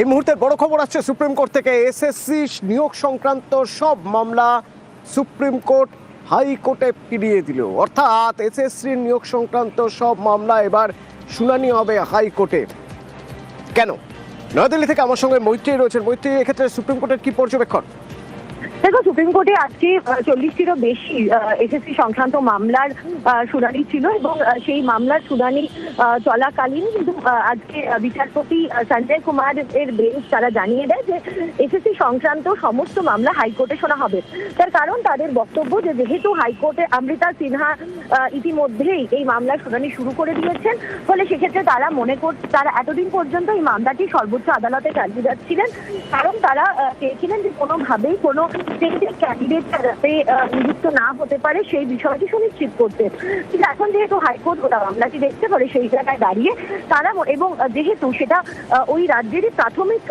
এই মুহূর্তের বড় খবর আসছে সুপ্রিম কোর্ট থেকে। এসএসসি নিয়োগ সংক্রান্ত সব মামলা সুপ্রিম কোর্ট হাইকোর্টে ফিরিয়ে দিল। অর্থাৎ এসএসসি নিয়োগ সংক্রান্ত সব মামলা এবার শুনানি হবে হাইকোর্টে। কেন? নয়াদিল্লি থেকে আমার সঙ্গে মৈত্রী রয়েছেন। মৈত্রী এক্ষেত্রে সুপ্রিম কোর্টের কি পর্যবেক্ষণ? দেখো সুপ্রিম কোর্টে আজকে চল্লিশটিরও বেশি এসএসসি সংক্রান্ত মামলার শুনানি ছিল এবং সেই মামলার শুনানি চলাকালীন আজকে বিচারপতি সঞ্জয় কুমার এর বেঞ্চ তারা জানিয়ে দেয় যে এসএসসি সংক্রান্ত সমস্ত মামলা হাইকোর্টে শোনা হবে। তার কারণ তাদের বক্তব্য যে যেহেতু হাইকোর্টে অমৃতা সিনহা ইতিমধ্যেই এই মামলার শুনানি শুরু করে দিয়েছেন, ফলে সেক্ষেত্রে তারা মনে কর, তারা এতদিন পর্যন্ত এই মামলাটি সর্বোচ্চ আদালতে চালিয়ে যাচ্ছিলেন। কারণ তারা চেয়েছিলেন যে কোনোভাবেই কোনো স্টেটের ক্যান্ডিডেট যাতে নিযুক্ত না হতে পারে, সেই বিষয়টি সুনিশ্চিত করতে। কিন্তু এখন যেহেতু হাইকোর্ট গোটা মামলাটি দেখতে পারে, সেই জায়গায় দাঁড়িয়ে তারা এবং যেহেতু সেটা ওই রাজ্যেরই প্রাথমিক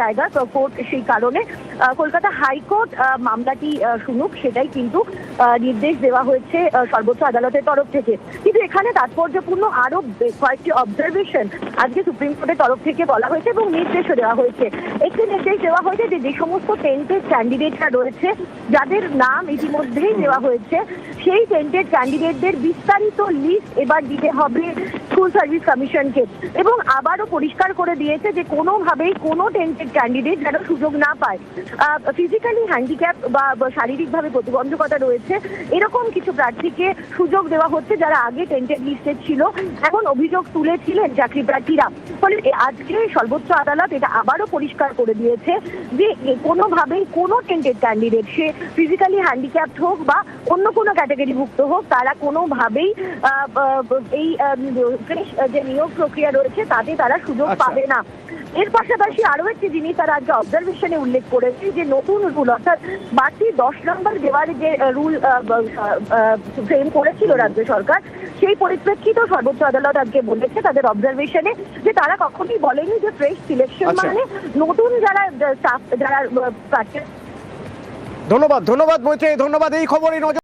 জায়গা কোর্ট সেই কারণে কলকাতা হাইকোর্ট মামলাটি শুনুক, সেটাই কিন্তু নির্দেশ দেওয়া হয়েছে সর্বোচ্চ আদালতের তরফ থেকে। কিন্তু এখানে তাৎপর্যপূর্ণ আরও কয়েকটি অবজারভেশন আজকে সুপ্রিম কোর্টের তরফ থেকে বলা হয়েছে এবং নির্দেশও দেওয়া হয়েছে। একটি নির্দেশ দেওয়া হয়েছে যে যে সমস্ত টেন্টেড ক্যান্ডিডেটরা রয়েছে, যাদের নাম ইতিমধ্যেই দেওয়া হয়েছে, সেই টেন্টেড ক্যান্ডিডেটদের বিস্তারিত লিস্ট এবার দিতে হবে। স্কুল সার্ভিস কমিশনকে এবং আবারও পরিষ্কার করে দিয়েছে যে কোনোভাবেই কোনো টেন্টেড ক্যান্ডিডেট যেন সুযোগ না পায়। ফিজিক্যালি হ্যান্ডিক্যাপ বা শারীরিকভাবে প্রতিবন্ধকতা রয়েছে, এরকম কিছু প্রার্থীকে সুযোগ দেওয়া হচ্ছে যারা আগে টেন্টেড লিস্টে ছিল, এখন অভিযোগ তুলেছিলেন চাকরি প্রার্থীরা। ফলে আজকে সর্বোচ্চ আদালত এটা আবারও পরিষ্কার করে দিয়েছে যে কোনোভাবেই কোনো টেন্টেড ক্যান্ডিডেট সে ফিজিক্যালি হ্যান্ডিক্যাপ হোক বা অন্য কোনো ক্যাটাগরিভুক্ত হোক, তারা কোনোভাবেই এই আহ, যে নিয়োগ প্রক্রিয়া রয়েছে তাতে তারা সুযোগ আচ্ছা। পাবে না এর পাশাপাশি আরও একটি জিনিস তারা আজকে অবজারভেশনে উল্লেখ করেছে যে নতুন রুল অর্থাৎ বাড়তি দশ নম্বর দেওয়ার যে রুল ফ্রেম করেছিল রাজ্য সরকার সেই পরিপ্রেক্ষিতেও সর্বোচ্চ আদালত আজকে বলেছে তাদের অবজারভেশনে যে তারা কখনোই বলেনি যে ফ্রেশ সিলেকশন আচ্ছা। মানে নতুন যারা স্টাফ যারা ধন্যবাদ ধন্যবাদ মৈত্রী ধন্যবাদ এই খবরই নজর